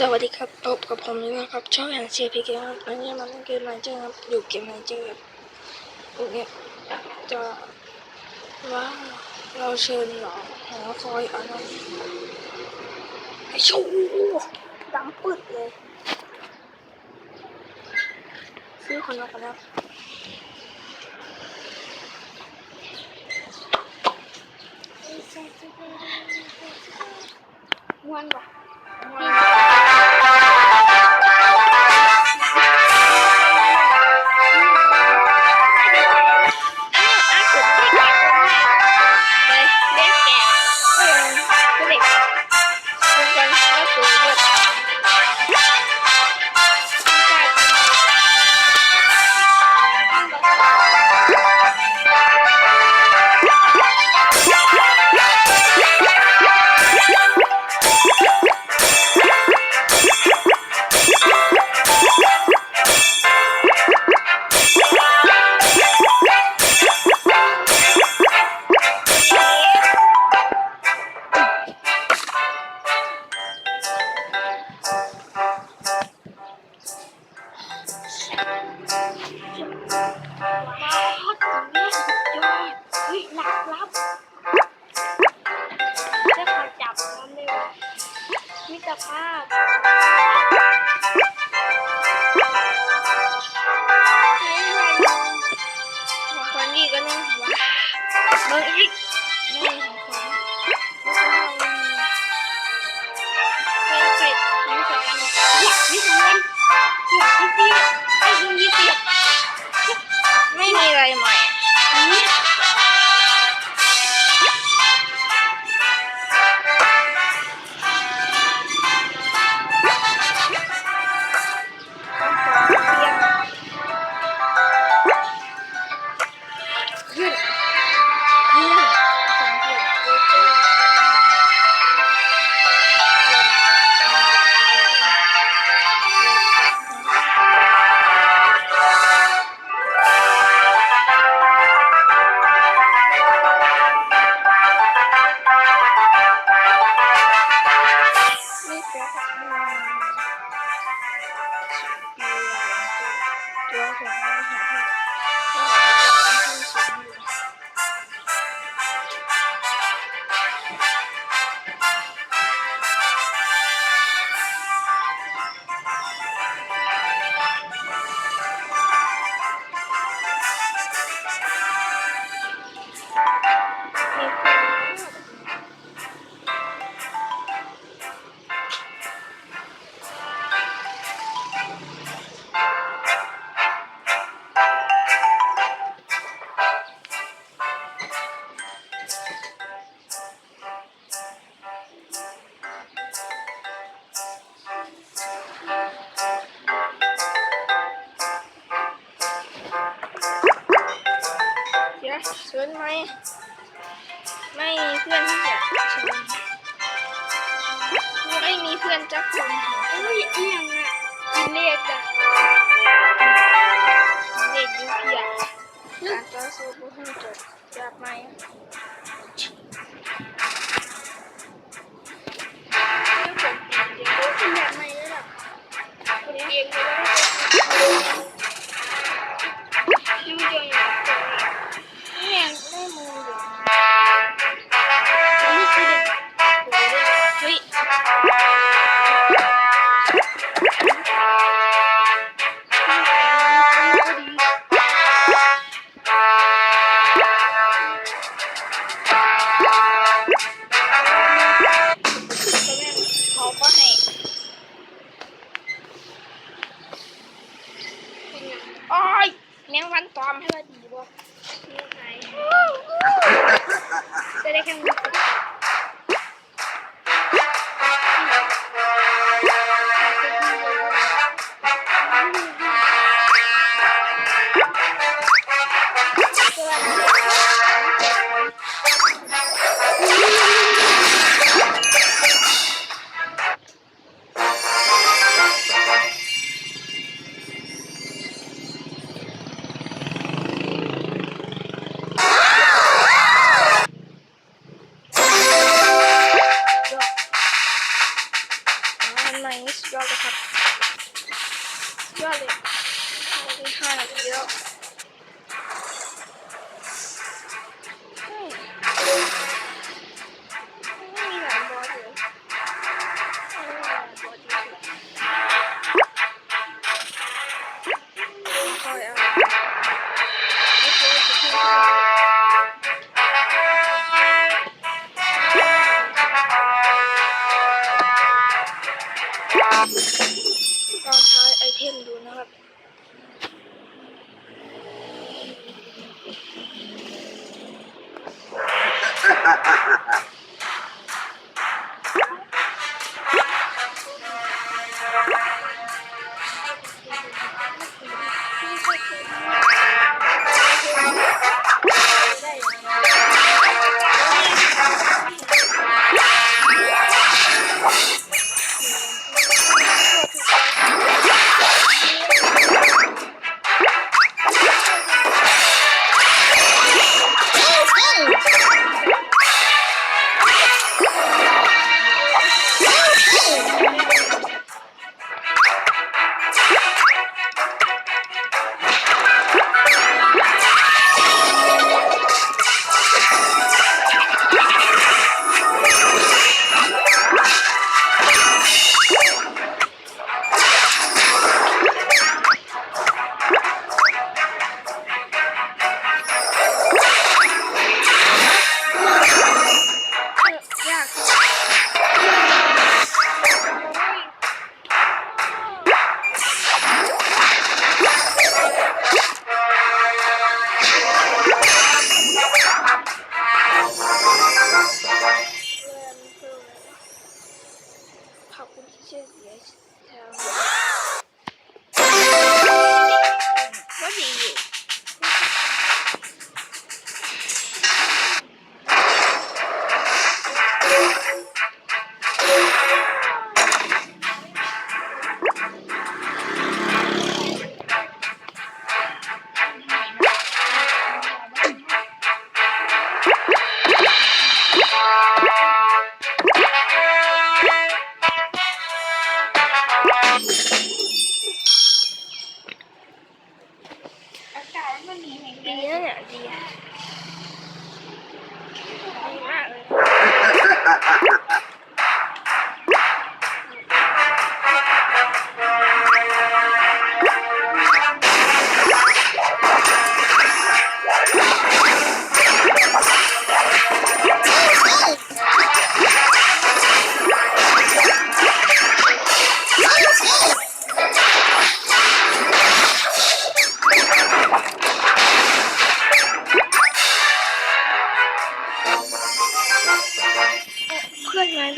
สวัสดีครับพบกับผมนี่นะครับช่องแอนเซียพีเกมครับวันนี้มาเล่นเกมไนเจอร์ครับอยู่เกมไนเจอร์ครับโอเคจะว่าเราเชิญหรอหอคอยอะไรไอ้ชูดำปึ๊ดเลยซื้อคนละกันแล้วม้วนปะ ตรภาพของขวัญอีกก็นึงหัวเบิ่งอีก ไหมไม่มีเพื่อนที่จะชวนไม่มีเพื่อนจักคนเอ้ยอียังอะกินเลขอะเลขยูเพียการต่อสู้ผู้ให้จบจากไหมเดี๋ยวผมเดี๋ยวแบบไหนเลยล่ะคนเองก็ได้ จะ นนี่สุดยอดเลยครับยอดเลยมีห้านาทีแล้ว ดีค่ะดีก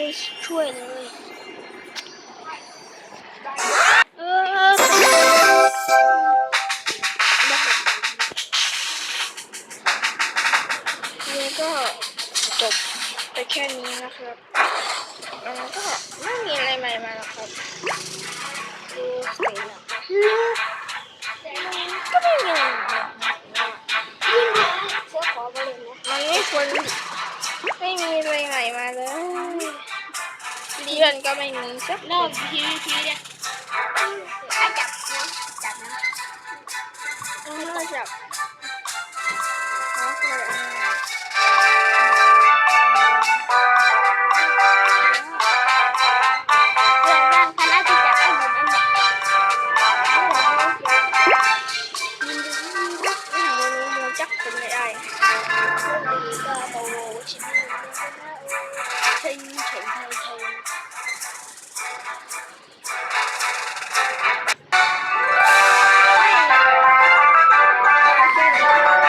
this toilet. เริ่มทีทีเดียวจับนะจับนะจับ